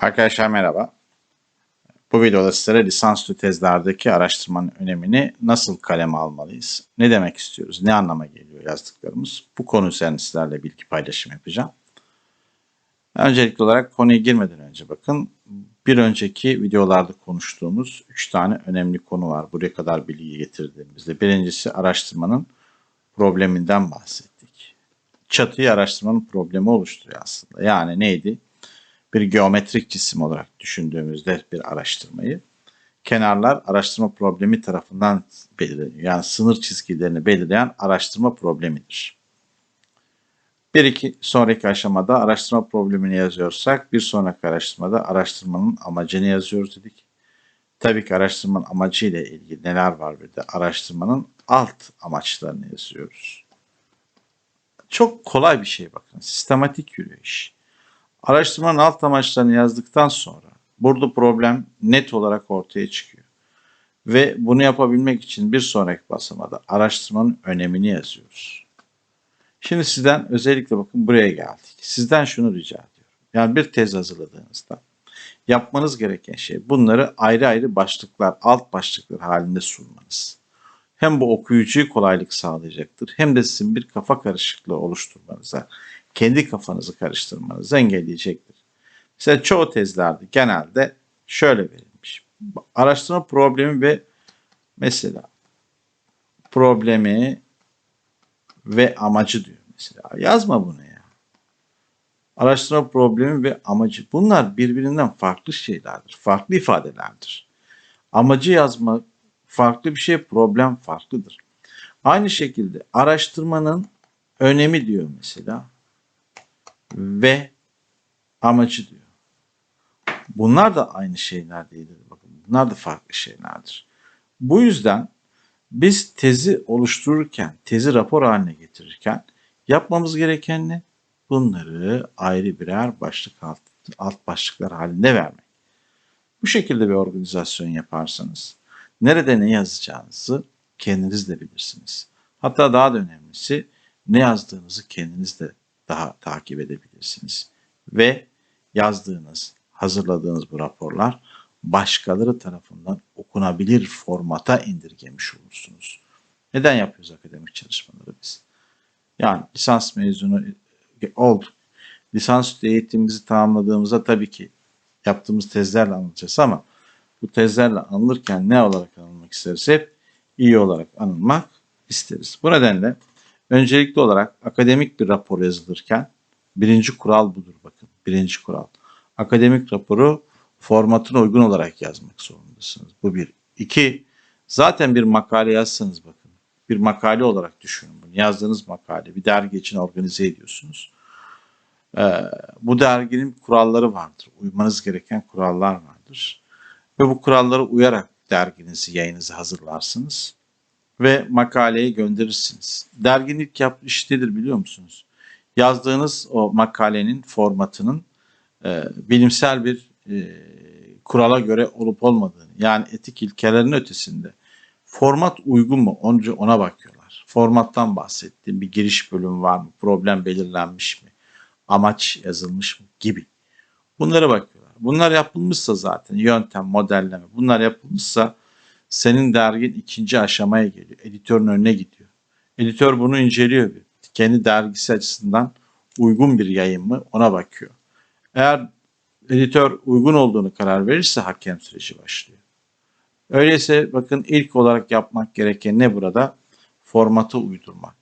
Arkadaşlar merhaba. Bu videoda sizlere lisansüstü tezlerdeki araştırmanın önemini nasıl kaleme almalıyız? Ne demek istiyoruz? Ne anlama geliyor yazdıklarımız? Bu konu üzerine sizlerle bilgi paylaşım yapacağım. Öncelikli olarak konuya girmeden önce bakın bir önceki videolarda konuştuğumuz 3 tane önemli konu var. Buraya kadar bilgi getirdiğimizde. Birincisi araştırmanın probleminden bahsettik. Çatıyı araştırmanın problemi oluşturuyor aslında. Yani neydi? Bir geometrik cisim olarak düşündüğümüzde bir araştırmayı kenarlar araştırma problemi tarafından belirleniyor. Yani sınır çizgilerini belirleyen araştırma problemidir. Bir iki sonraki aşamada araştırma problemini yazıyorsak bir sonraki araştırmada araştırmanın amacını yazıyoruz dedik. Tabii ki araştırmanın amacı ile ilgili neler var bir de araştırmanın alt amaçlarını yazıyoruz. Çok kolay bir şey bakın. Sistematik yürüyor iş. Araştırmanın alt amaçlarını yazdıktan sonra burada problem net olarak ortaya çıkıyor. Ve bunu yapabilmek için bir sonraki basamada araştırmanın önemini yazıyoruz. Şimdi sizden özellikle bakın buraya geldik. Sizden şunu rica ediyorum. Yani bir tez hazırladığınızda yapmanız gereken şey bunları ayrı ayrı başlıklar, alt başlıklar halinde sunmanız. Hem bu okuyucuyu kolaylık sağlayacaktır hem de sizin bir kafa karışıklığı oluşturmanıza, kendi kafanızı karıştırmanızı engelleyecektir. Mesela çoğu tezlerde genelde şöyle verilmiş. Araştırma problemi ve mesela problemi ve amacı diyor mesela. Yazma bunu ya. Araştırma problemi ve amacı. Bunlar birbirinden farklı şeylerdir. Farklı ifadelerdir. Amacı yazma farklı bir şey, problem farklıdır. Aynı şekilde araştırmanın önemi diyor mesela ve amacı diyor. Bunlar da aynı şeyler değildir. Bakın bunlar da farklı şeylerdir. Bu yüzden biz tezi oluştururken, tezi rapor haline getirirken yapmamız gereken ne? Bunları ayrı birer başlık alt, alt başlıklar halinde vermek. Bu şekilde bir organizasyon yaparsanız nerede ne yazacağınızı kendiniz de bilirsiniz. Hatta daha da önemlisi ne yazdığınızı kendiniz de daha takip edebilirsiniz. Ve yazdığınız, hazırladığınız bu raporlar başkaları tarafından okunabilir formata indirgemiş olursunuz. Neden yapıyoruz akademik çalışmaları biz? Yani lisans mezunu ol, lisans eğitimimizi tamamladığımızda tabii ki yaptığımız tezlerle anılacağız ama bu tezlerle anılırken ne olarak anılmak isteriz? Hep iyi olarak anılmak isteriz. Bu nedenle Öncelikli olarak akademik bir rapor yazılırken birinci kural budur bakın. Birinci kural. Akademik raporu formatına uygun olarak yazmak zorundasınız. Bu bir. İki, zaten bir makale yazsanız bakın. Bir makale olarak düşünün bunu. Yazdığınız makale bir dergi için organize ediyorsunuz. Ee, bu derginin kuralları vardır. Uymanız gereken kurallar vardır. Ve bu kurallara uyarak derginizi, yayınınızı hazırlarsınız ve makaleyi gönderirsiniz. Derginin ilk yaptığı biliyor musunuz? Yazdığınız o makalenin formatının e, bilimsel bir e, kurala göre olup olmadığını yani etik ilkelerin ötesinde format uygun mu onca ona bakıyorlar. Formattan bahsettiğim bir giriş bölümü var mı? Problem belirlenmiş mi? Amaç yazılmış mı? Gibi. Bunlara bakıyorlar. Bunlar yapılmışsa zaten yöntem, modelleme bunlar yapılmışsa senin dergin ikinci aşamaya geliyor. Editörün önüne gidiyor. Editör bunu inceliyor. Bir. Kendi dergisi açısından uygun bir yayın mı ona bakıyor. Eğer editör uygun olduğunu karar verirse hakem süreci başlıyor. Öyleyse bakın ilk olarak yapmak gereken ne burada? Formatı uydurmak.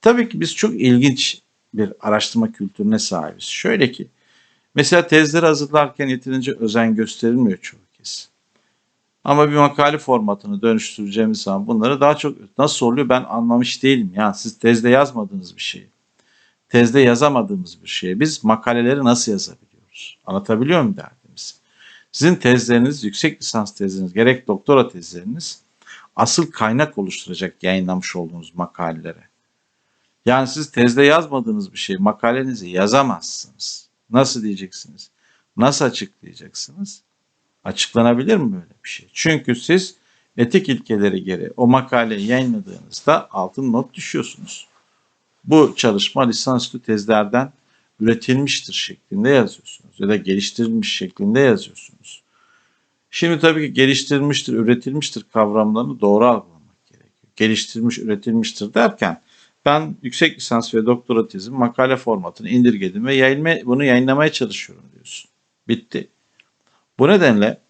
Tabii ki biz çok ilginç bir araştırma kültürüne sahibiz. Şöyle ki mesela tezleri hazırlarken yeterince özen gösterilmiyor çoğu kez. Ama bir makale formatını dönüştüreceğimiz zaman bunları daha çok nasıl oluyor ben anlamış değilim. Yani siz tezde yazmadığınız bir şey, tezde yazamadığımız bir şey biz makaleleri nasıl yazabiliyoruz? Anlatabiliyor muyum derdimiz? Sizin tezleriniz, yüksek lisans tezleriniz, gerek doktora tezleriniz asıl kaynak oluşturacak yayınlamış olduğunuz makalelere. Yani siz tezde yazmadığınız bir şey makalenizi yazamazsınız. Nasıl diyeceksiniz? Nasıl açıklayacaksınız? Açıklanabilir mi böyle bir şey? Çünkü siz etik ilkeleri gereği o makaleyi yayınladığınızda altın not düşüyorsunuz. Bu çalışma lisansüstü tezlerden üretilmiştir şeklinde yazıyorsunuz ya da geliştirilmiş şeklinde yazıyorsunuz. Şimdi tabii ki geliştirilmiştir, üretilmiştir kavramlarını doğru algılamak gerekiyor. Geliştirilmiş, üretilmiştir derken ben yüksek lisans ve doktora tezim makale formatını indirgedim ve yayınma, bunu yayınlamaya çalışıyorum diyorsun. Bitti. Bu nedenle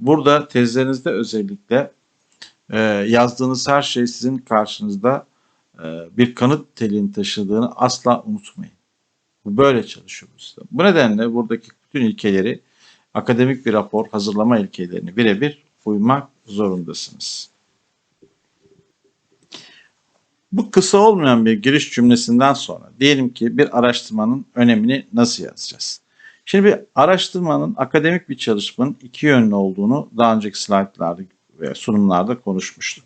burada tezlerinizde özellikle e, yazdığınız her şey sizin karşınızda e, bir kanıt niteliğini taşıdığını asla unutmayın. Bu böyle çalışıyor bu sistem. Bu nedenle buradaki bütün ilkeleri akademik bir rapor hazırlama ilkelerini birebir uymak zorundasınız. Bu kısa olmayan bir giriş cümlesinden sonra diyelim ki bir araştırmanın önemini nasıl yazacağız? Şimdi bir araştırmanın akademik bir çalışmanın iki yönlü olduğunu daha önceki slaytlarda ve sunumlarda konuşmuştum.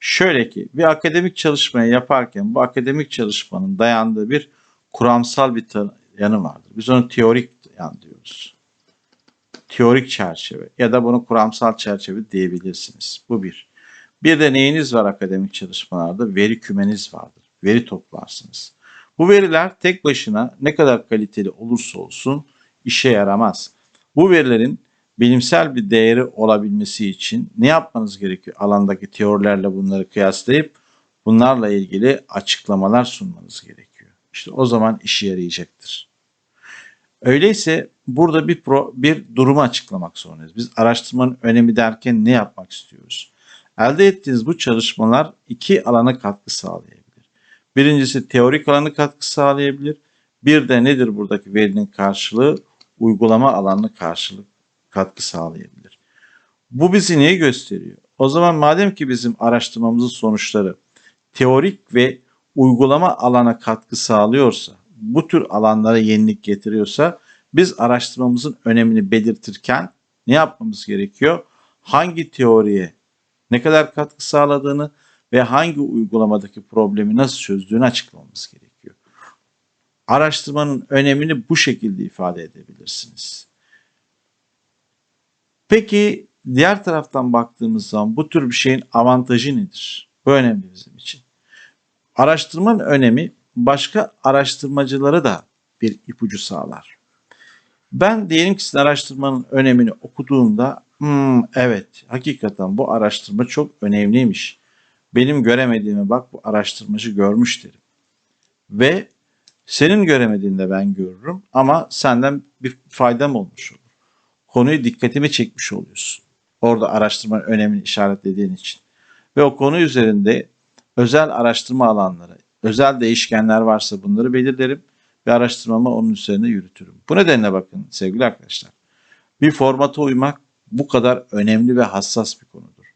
Şöyle ki bir akademik çalışmayı yaparken bu akademik çalışmanın dayandığı bir kuramsal bir yanı vardır. Biz onu teorik yan diyoruz. Teorik çerçeve ya da bunu kuramsal çerçeve diyebilirsiniz. Bu bir. Bir de neyiniz var akademik çalışmalarda? Veri kümeniz vardır. Veri toplarsınız. Bu veriler tek başına ne kadar kaliteli olursa olsun işe yaramaz. Bu verilerin bilimsel bir değeri olabilmesi için ne yapmanız gerekiyor? Alandaki teorilerle bunları kıyaslayıp bunlarla ilgili açıklamalar sunmanız gerekiyor. İşte o zaman işe yarayacaktır. Öyleyse burada bir pro, bir durumu açıklamak zorundayız. Biz araştırmanın önemi derken ne yapmak istiyoruz? Elde ettiğiniz bu çalışmalar iki alana katkı sağlayabilir. Birincisi teorik alana katkı sağlayabilir. Bir de nedir buradaki verinin karşılığı? Uygulama alanına karşılık katkı sağlayabilir. Bu bizi neyi gösteriyor? O zaman madem ki bizim araştırmamızın sonuçları teorik ve uygulama alana katkı sağlıyorsa, bu tür alanlara yenilik getiriyorsa biz araştırmamızın önemini belirtirken ne yapmamız gerekiyor? Hangi teoriye ne kadar katkı sağladığını ve hangi uygulamadaki problemi nasıl çözdüğünü açıklamamız gerekiyor. Araştırmanın önemini bu şekilde ifade edebilirsiniz. Peki diğer taraftan baktığımız zaman bu tür bir şeyin avantajı nedir? Bu önemli bizim için. Araştırmanın önemi başka araştırmacılara da bir ipucu sağlar. Ben diyelim ki sizin araştırmanın önemini okuduğumda hmm, evet hakikaten bu araştırma çok önemliymiş. Benim göremediğimi bak bu araştırmacı görmüş derim. Ve senin göremediğini de ben görürüm ama senden bir faydam olmuş olur. Konuyu dikkatimi çekmiş oluyorsun. Orada araştırmanın önemini işaretlediğin için. Ve o konu üzerinde özel araştırma alanları, özel değişkenler varsa bunları belirlerim ve araştırmamı onun üzerine yürütürüm. Bu nedenle bakın sevgili arkadaşlar. Bir formata uymak bu kadar önemli ve hassas bir konudur.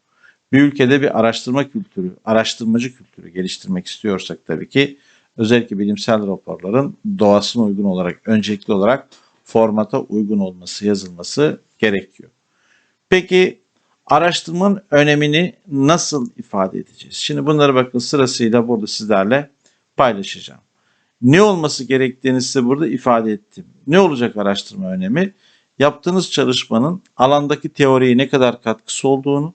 Bir ülkede bir araştırma kültürü, araştırmacı kültürü geliştirmek istiyorsak tabii ki özellikle bilimsel raporların doğasına uygun olarak, öncelikli olarak formata uygun olması, yazılması gerekiyor. Peki araştırmanın önemini nasıl ifade edeceğiz? Şimdi bunları bakın sırasıyla burada sizlerle paylaşacağım. Ne olması gerektiğini size burada ifade ettim. Ne olacak araştırma önemi? Yaptığınız çalışmanın alandaki teoriye ne kadar katkısı olduğunu,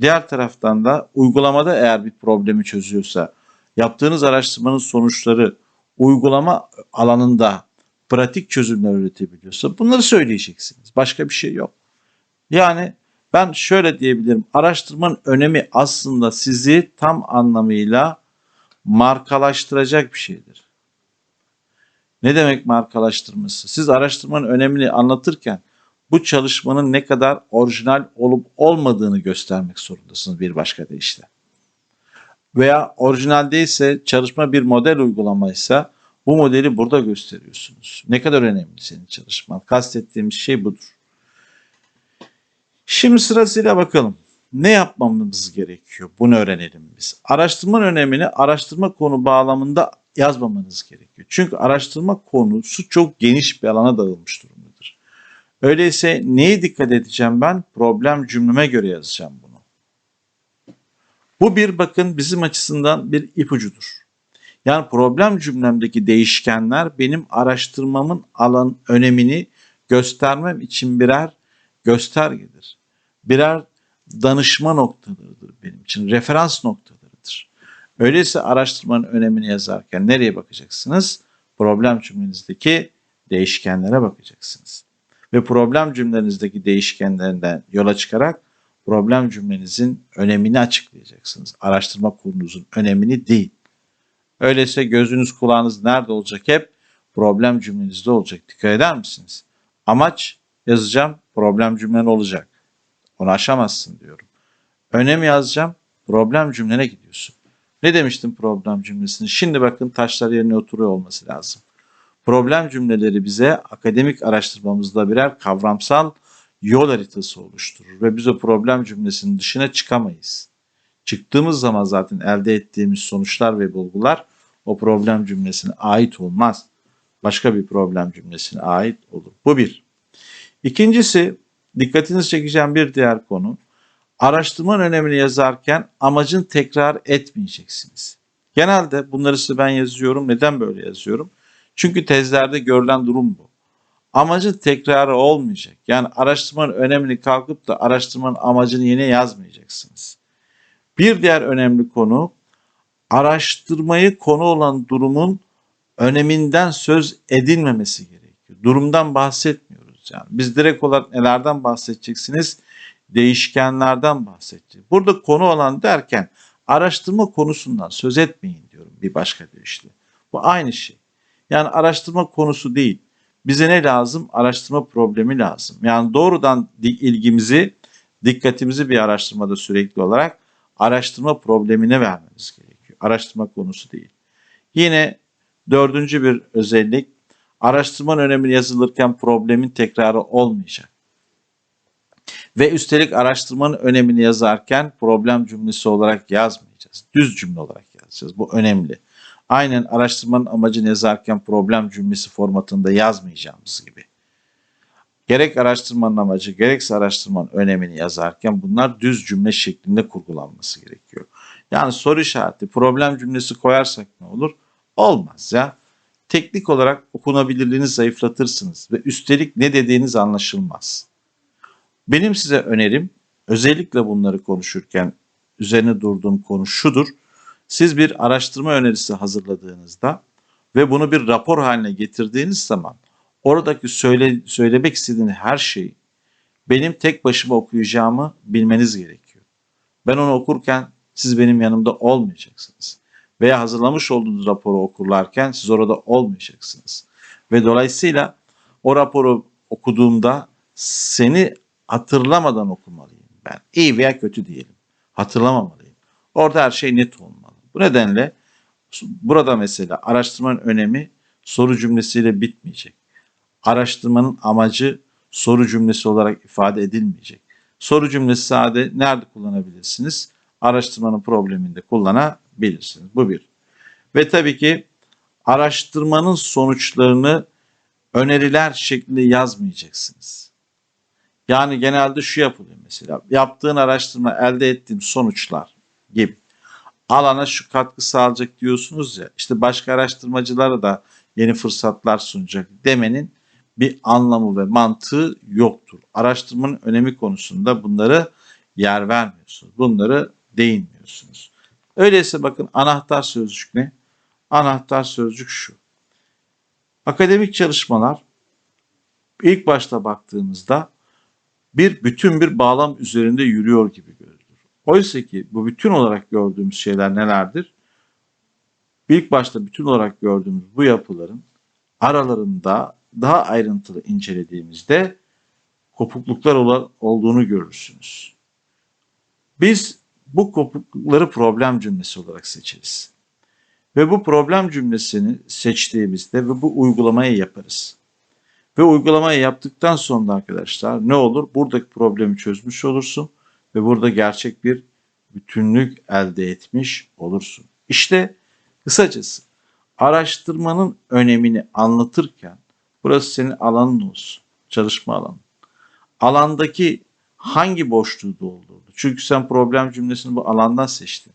diğer taraftan da uygulamada eğer bir problemi çözüyorsa, yaptığınız araştırmanın sonuçları uygulama alanında pratik çözümler üretebiliyorsa bunları söyleyeceksiniz. Başka bir şey yok. Yani ben şöyle diyebilirim. Araştırmanın önemi aslında sizi tam anlamıyla markalaştıracak bir şeydir. Ne demek markalaştırması? Siz araştırmanın önemini anlatırken bu çalışmanın ne kadar orijinal olup olmadığını göstermek zorundasınız bir başka deyişle. Veya orijinal değilse çalışma bir model uygulamaysa bu modeli burada gösteriyorsunuz. Ne kadar önemli senin çalışman. Kastettiğimiz şey budur. Şimdi sırasıyla bakalım. Ne yapmamız gerekiyor? Bunu öğrenelim biz. Araştırmanın önemini araştırma konu bağlamında yazmamanız gerekiyor. Çünkü araştırma konusu çok geniş bir alana dağılmış durumdadır. Öyleyse neye dikkat edeceğim ben? Problem cümleme göre yazacağım. Bu bir bakın bizim açısından bir ipucudur. Yani problem cümlemdeki değişkenler benim araştırmamın alan önemini göstermem için birer göstergedir. Birer danışma noktalarıdır benim için. Referans noktalarıdır. Öyleyse araştırmanın önemini yazarken nereye bakacaksınız? problem cümlenizdeki değişkenlere bakacaksınız. Ve problem cümlenizdeki değişkenlerinden yola çıkarak problem cümlenizin önemini açıklayacaksınız. Araştırma konunuzun önemini değil. Öyleyse gözünüz kulağınız nerede olacak hep? Problem cümlenizde olacak. Dikkat eder misiniz? Amaç yazacağım, problem cümlen olacak. Onu aşamazsın diyorum. Önem yazacağım, problem cümlene gidiyorsun. Ne demiştim problem cümlesini? Şimdi bakın taşlar yerine oturuyor olması lazım. Problem cümleleri bize akademik araştırmamızda birer kavramsal yol haritası oluşturur ve biz o problem cümlesinin dışına çıkamayız. Çıktığımız zaman zaten elde ettiğimiz sonuçlar ve bulgular o problem cümlesine ait olmaz. Başka bir problem cümlesine ait olur. Bu bir. İkincisi dikkatinizi çekeceğim bir diğer konu. Araştırmanın önemini yazarken amacın tekrar etmeyeceksiniz. Genelde bunları size ben yazıyorum. Neden böyle yazıyorum? Çünkü tezlerde görülen durum bu. Amacın tekrarı olmayacak. Yani araştırmanın önemini kalkıp da araştırmanın amacını yine yazmayacaksınız. Bir diğer önemli konu araştırmayı konu olan durumun öneminden söz edilmemesi gerekiyor. Durumdan bahsetmiyoruz yani. Biz direkt olarak nelerden bahsedeceksiniz? Değişkenlerden bahsedeceğiz. Burada konu olan derken araştırma konusundan söz etmeyin diyorum bir başka deyişle. Bu aynı şey. Yani araştırma konusu değil. Bize ne lazım? Araştırma problemi lazım. Yani doğrudan ilgimizi, dikkatimizi bir araştırmada sürekli olarak araştırma problemine vermeniz gerekiyor. Araştırma konusu değil. Yine dördüncü bir özellik, araştırmanın önemini yazılırken problemin tekrarı olmayacak. Ve üstelik araştırmanın önemini yazarken problem cümlesi olarak yazmayacağız. Düz cümle olarak yazacağız. Bu önemli. Aynen araştırmanın amacını yazarken problem cümlesi formatında yazmayacağımız gibi. Gerek araştırmanın amacı gerekse araştırmanın önemini yazarken bunlar düz cümle şeklinde kurgulanması gerekiyor. Yani soru işareti problem cümlesi koyarsak ne olur? Olmaz ya. Teknik olarak okunabilirliğini zayıflatırsınız ve üstelik ne dediğiniz anlaşılmaz. Benim size önerim özellikle bunları konuşurken üzerine durduğum konu şudur. Siz bir araştırma önerisi hazırladığınızda ve bunu bir rapor haline getirdiğiniz zaman oradaki söyle, söylemek istediğiniz her şeyi benim tek başıma okuyacağımı bilmeniz gerekiyor. Ben onu okurken siz benim yanımda olmayacaksınız. Veya hazırlamış olduğunuz raporu okurlarken siz orada olmayacaksınız. Ve dolayısıyla o raporu okuduğumda seni hatırlamadan okumalıyım ben. İyi veya kötü diyelim. Hatırlamamalıyım. Orada her şey net olmalı. Bu nedenle burada mesela araştırmanın önemi soru cümlesiyle bitmeyecek. Araştırmanın amacı soru cümlesi olarak ifade edilmeyecek. Soru cümlesi sade nerede kullanabilirsiniz? Araştırmanın probleminde kullanabilirsiniz. Bu bir. Ve tabii ki araştırmanın sonuçlarını öneriler şeklinde yazmayacaksınız. Yani genelde şu yapılıyor mesela. Yaptığın araştırma elde ettiğim sonuçlar gibi. Alana şu katkı sağlayacak diyorsunuz ya. İşte başka araştırmacılara da yeni fırsatlar sunacak demenin bir anlamı ve mantığı yoktur. Araştırmanın önemi konusunda bunları yer vermiyorsunuz. Bunları değinmiyorsunuz. Öyleyse bakın anahtar sözcük ne? Anahtar sözcük şu. Akademik çalışmalar ilk başta baktığımızda bir bütün bir bağlam üzerinde yürüyor gibi görülür. Oysa ki bu bütün olarak gördüğümüz şeyler nelerdir? İlk başta bütün olarak gördüğümüz bu yapıların aralarında daha ayrıntılı incelediğimizde kopukluklar olduğunu görürsünüz. Biz bu kopuklukları problem cümlesi olarak seçeriz. Ve bu problem cümlesini seçtiğimizde ve bu uygulamayı yaparız. Ve uygulamayı yaptıktan sonra arkadaşlar ne olur? Buradaki problemi çözmüş olursun ve burada gerçek bir bütünlük elde etmiş olursun. İşte kısacası araştırmanın önemini anlatırken burası senin alanın olsun, çalışma alanı. Alandaki hangi boşluğu doldurdu? Çünkü sen problem cümlesini bu alandan seçtin.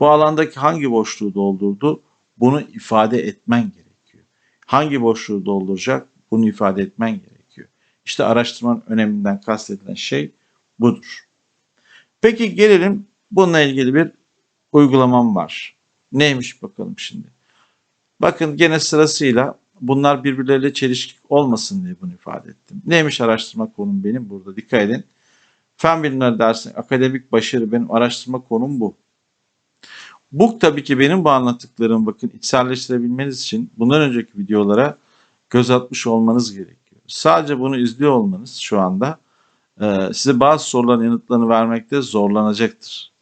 Bu alandaki hangi boşluğu doldurdu? Bunu ifade etmen gerekiyor. Hangi boşluğu dolduracak? Bunu ifade etmen gerekiyor. İşte araştırmanın öneminden kastedilen şey budur. Peki gelelim bununla ilgili bir uygulamam var. Neymiş bakalım şimdi. Bakın gene sırasıyla bunlar birbirleriyle çelişki olmasın diye bunu ifade ettim. Neymiş araştırma konum benim burada dikkat edin. Fen bilimleri dersi akademik başarı benim araştırma konum bu. Bu tabii ki benim bu anlattıklarım bakın içselleştirebilmeniz için bundan önceki videolara göz atmış olmanız gerekiyor. Sadece bunu izliyor olmanız şu anda size bazı soruların yanıtlarını vermekte zorlanacaktır.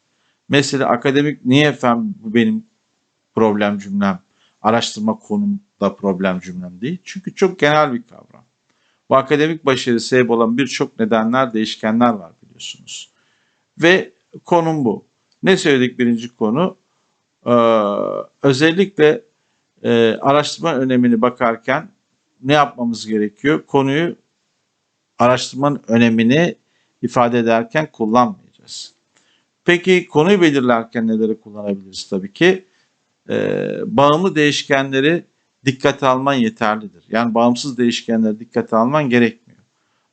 Mesela akademik niye efendim bu benim problem cümlem, araştırma konumda problem cümlem değil. Çünkü çok genel bir kavram. Bu akademik başarı sebep olan birçok nedenler, değişkenler var biliyorsunuz. Ve konum bu. Ne söyledik birinci konu? Ee, özellikle e, araştırma önemini bakarken ne yapmamız gerekiyor? Konuyu araştırmanın önemini ifade ederken kullanmayacağız. Peki konuyu belirlerken neleri kullanabiliriz tabii ki? Ee, bağımlı değişkenleri dikkate alman yeterlidir. Yani bağımsız değişkenleri dikkate alman gerekmiyor.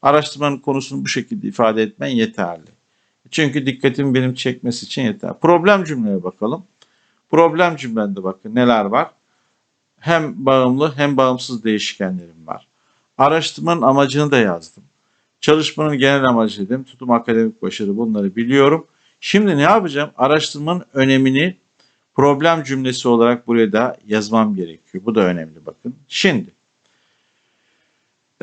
Araştırmanın konusunu bu şekilde ifade etmen yeterli. Çünkü dikkatimi benim çekmesi için yeter. Problem cümleye bakalım. Problem cümlende bakın neler var. Hem bağımlı hem bağımsız değişkenlerim var. Araştırmanın amacını da yazdım. Çalışmanın genel amacı dedim. Tutum akademik başarı bunları biliyorum. Şimdi ne yapacağım? Araştırmanın önemini problem cümlesi olarak buraya da yazmam gerekiyor. Bu da önemli bakın. Şimdi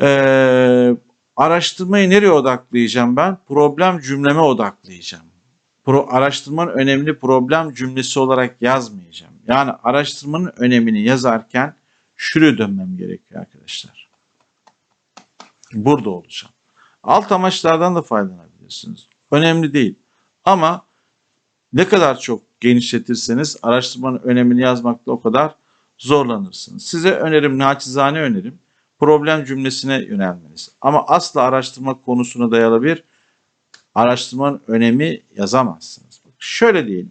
eee, araştırmayı nereye odaklayacağım ben? Problem cümleme odaklayacağım. Pro, araştırmanın önemli problem cümlesi olarak yazmayacağım. Yani araştırmanın önemini yazarken şuraya dönmem gerekiyor arkadaşlar. Burada olacağım. Alt amaçlardan da faydalanabilirsiniz. Önemli değil. Ama ne kadar çok genişletirseniz araştırmanın önemini yazmakta o kadar zorlanırsınız. Size önerim, naçizane önerim problem cümlesine yönelmeniz. Ama asla araştırma konusuna dayalı bir araştırmanın önemi yazamazsınız. Şöyle diyelim.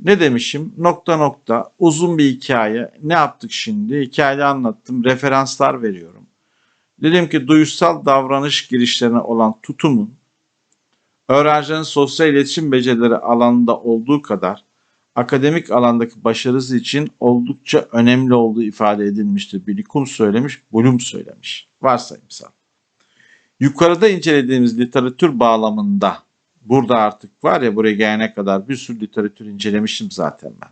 Ne demişim? Nokta nokta uzun bir hikaye. Ne yaptık şimdi? Hikayeyi anlattım. Referanslar veriyorum. Dedim ki duysal davranış girişlerine olan tutumun öğrencilerin sosyal iletişim becerileri alanında olduğu kadar akademik alandaki başarısı için oldukça önemli olduğu ifade edilmiştir. Bilikum söylemiş, Bloom söylemiş. Varsayımsal. Yukarıda incelediğimiz literatür bağlamında burada artık var ya buraya gelene kadar bir sürü literatür incelemişim zaten ben.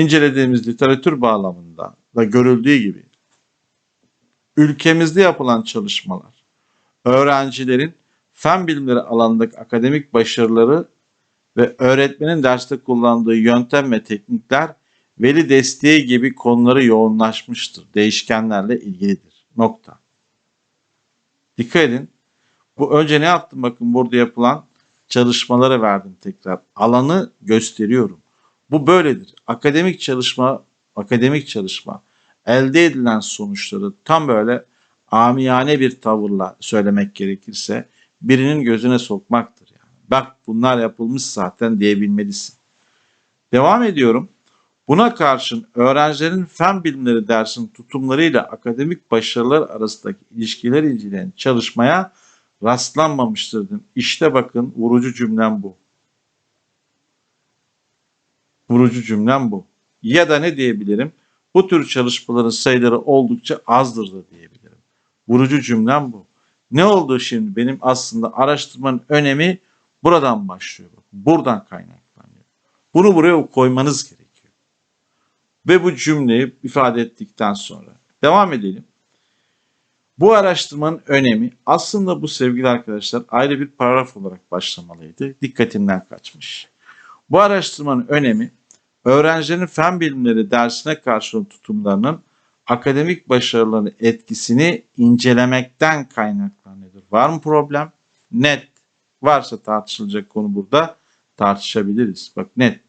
İncelediğimiz literatür bağlamında da görüldüğü gibi ülkemizde yapılan çalışmalar öğrencilerin fen bilimleri alanındaki akademik başarıları ve öğretmenin derste kullandığı yöntem ve teknikler veli desteği gibi konuları yoğunlaşmıştır. Değişkenlerle ilgilidir. Nokta. Dikkat edin. Bu önce ne yaptım? Bakın burada yapılan çalışmalara verdim tekrar. Alanı gösteriyorum. Bu böyledir. Akademik çalışma, akademik çalışma elde edilen sonuçları tam böyle amiyane bir tavırla söylemek gerekirse birinin gözüne sokmaktır. Yani. Bak bunlar yapılmış zaten diyebilmelisin. Devam ediyorum. Buna karşın öğrencilerin fen bilimleri dersinin tutumlarıyla akademik başarılar arasındaki ilişkiler inceleyen çalışmaya rastlanmamıştır. İşte bakın vurucu cümlem bu. Vurucu cümlem bu. Ya da ne diyebilirim? Bu tür çalışmaların sayıları oldukça azdır da diyebilirim. Vurucu cümlem bu. Ne oldu şimdi? Benim aslında araştırmanın önemi buradan başlıyor. Buradan kaynaklanıyor. Bunu buraya koymanız gerekiyor. Ve bu cümleyi ifade ettikten sonra devam edelim. Bu araştırmanın önemi aslında bu sevgili arkadaşlar ayrı bir paragraf olarak başlamalıydı. Dikkatimden kaçmış. Bu araştırmanın önemi öğrencilerin fen bilimleri dersine karşı tutumlarının akademik başarılarının etkisini incelemekten kaynaklanıyordur. Var mı problem? Net. Varsa tartışılacak konu burada tartışabiliriz. Bak net.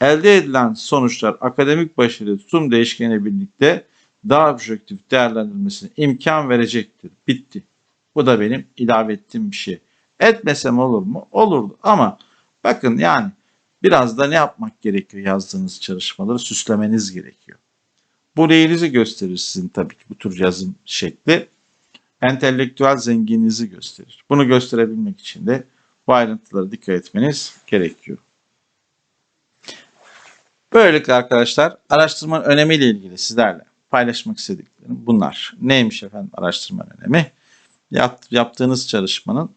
Elde edilen sonuçlar akademik başarı tutum değişkeni birlikte daha objektif değerlendirilmesine imkan verecektir. Bitti. Bu da benim ilave ettiğim bir şey. Etmesem olur mu? Olurdu ama bakın yani biraz da ne yapmak gerekiyor yazdığınız çalışmaları süslemeniz gerekiyor. Bu neyinizi gösterir sizin tabii ki bu tür yazım şekli. Entelektüel zenginliğinizi gösterir. Bunu gösterebilmek için de bu ayrıntılara dikkat etmeniz gerekiyor. Böylelikle arkadaşlar araştırmanın önemiyle ilgili sizlerle paylaşmak istediklerim bunlar. Neymiş efendim araştırmanın önemi? Yap- yaptığınız çalışmanın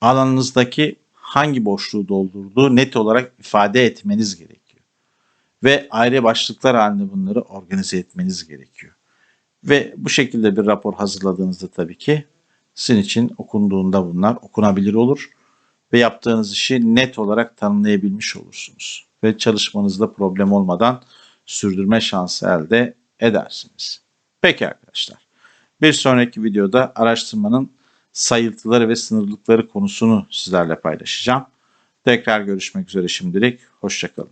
alanınızdaki hangi boşluğu doldurduğu net olarak ifade etmeniz gerekiyor. Ve ayrı başlıklar halinde bunları organize etmeniz gerekiyor. Ve bu şekilde bir rapor hazırladığınızda tabii ki sizin için okunduğunda bunlar okunabilir olur ve yaptığınız işi net olarak tanımlayabilmiş olursunuz. Ve çalışmanızda problem olmadan sürdürme şansı elde edersiniz. Peki arkadaşlar. Bir sonraki videoda araştırmanın sayıltıları ve sınırlılıkları konusunu sizlerle paylaşacağım. Tekrar görüşmek üzere şimdilik. Hoşçakalın.